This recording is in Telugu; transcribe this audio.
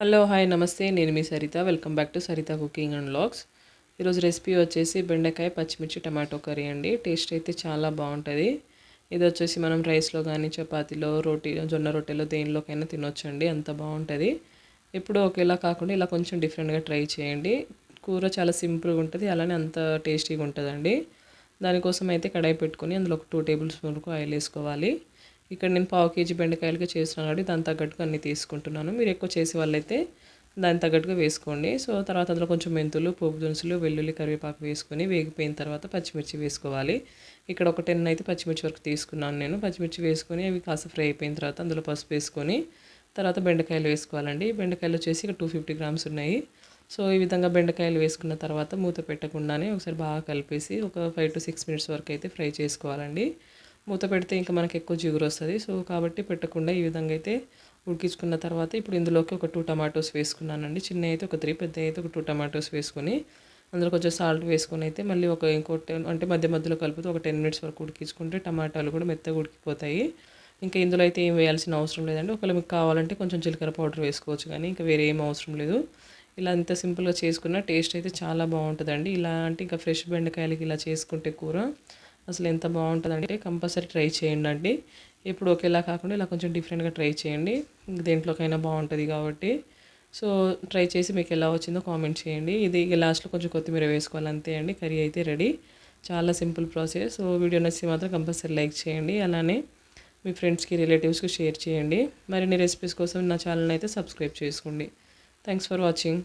హలో హాయ్ నమస్తే. నేను మీ Saritha. Welcome back to Saritha cooking and vlogs ఈరోజు రెసిపీ వచ్చేసి బెండకాయ పచ్చిమిర్చి టమాటో కర్రీ అండి. టేస్ట్ అయితే చాలా బాగుంటుంది. ఇది వచ్చేసి మనం రైస్లో కానీ చపాతీలో రోటీ జొన్న రొట్టెలో దేనిలోకైనా తినొచ్చండి. అంత బాగుంటుంది. ఎప్పుడు ఒకేలా కాకుండా ఇలా కొంచెం డిఫరెంట్గా ట్రై చేయండి. కూర చాలా సింపుల్గా ఉంటుంది. అలానే అంత టేస్టీగా ఉంటుందండి. దానికోసం అయితే కడాయి పెట్టుకొని అందులో ఒక టూ టేబుల్ స్పూన్ వరకు ఆయిల్ వేసుకోవాలి. ఇక్కడ నేను పావు కేజీ బెండకాయలకి చేస్తున్నాను కాబట్టి దాని తగ్గట్టుగా అన్నీ తీసుకుంటున్నాను. మీరు ఎక్కువ చేసే వాళ్ళైతే దాని తగ్గట్టుగా వేసుకోండి. సో తర్వాత అందులో కొంచెం మెంతులు పోపు దినుసులు వెల్లుల్లి కరివేపాకు వేసుకొని వేగిపోయిన తర్వాత పచ్చిమిర్చి వేసుకోవాలి. ఇక్కడ ఒక టెన్ అయితే పచ్చిమిర్చి వరకు తీసుకున్నాను నేను. పచ్చిమిర్చి వేసుకొని అవి కాస్త ఫ్రై అయిపోయిన తర్వాత అందులో పసుపు వేసుకొని తర్వాత బెండకాయలు వేసుకోవాలండి. బెండకాయలు వచ్చేసి ఇక్కడ టూ ఫిఫ్టీ గ్రామ్స్ ఉన్నాయి. సో ఈ విధంగా బెండకాయలు వేసుకున్న తర్వాత మూత పెట్టకుండానే ఒకసారి బాగా కలిపేసి ఒక ఫైవ్ టు సిక్స్ మినిట్స్ వరకు అయితే ఫ్రై చేసుకోవాలండి. మూత పెడితే ఇంకా మనకి ఎక్కువ జిగురు వస్తుంది. సో కాబట్టి పెట్టకుండా ఈ విధంగా అయితే ఉడికించుకున్న తర్వాత ఇప్పుడు ఇందులోకి ఒక టూ టమాటోస్ వేసుకున్నానండి. చిన్న అయితే ఒక త్రీ పెద్ద అయితే ఒక టూ టమాటోస్ వేసుకొని అందులో కొంచెం సాల్ట్ వేసుకొని అయితే మళ్ళీ ఒక ఇంకోటి అంటే మధ్య మధ్యలో కలుపుతూ ఒక టెన్ మినిట్స్ వరకు ఉడికించుకుంటే టమాటాలు కూడా మెత్తగా ఉడికిపోతాయి. ఇంకా ఇందులో అయితే ఏం వేయాల్సిన అవసరం లేదండి. ఒకవేళ మీకు కావాలంటే కొంచెం జీలకర్ర పౌడర్ వేసుకోవచ్చు కానీ ఇంకా వేరే ఏం అవసరం లేదు. ఇలా అంత సింపుల్గా చేసుకున్న టేస్ట్ అయితే చాలా బాగుంటుందండి. ఇలా అంటే ఇంకా ఫ్రెష్ బెండకాయలకి ఇలా చేసుకుంటే కూర అసలు ఎంత బాగుంటుందంటే కంపల్సరీ ట్రై చేయండి అండి. ఇప్పుడు ఒకేలా కాకుండా ఇలా కొంచెం డిఫరెంట్గా ట్రై చేయండి. దేంట్లోకైనా బాగుంటుంది కాబట్టి. సో ట్రై చేసి మీకు ఎలా వచ్చిందో కామెంట్ చేయండి. ఇది లాస్ట్లో కొంచెం కొత్తిమీర వేసుకోవాలి అంతే అండి. కర్రీ అయితే రెడీ. చాలా సింపుల్ ప్రాసెస్. సో వీడియో నచ్చి మాత్రం కంపల్సరీ లైక్ చేయండి. అలానే మీ ఫ్రెండ్స్కి రిలేటివ్స్కి షేర్ చేయండి. మరిన్ని రెసిపీస్ కోసం నా ఛానల్ అయితే సబ్స్క్రైబ్ చేసుకోండి. Thanks for watching.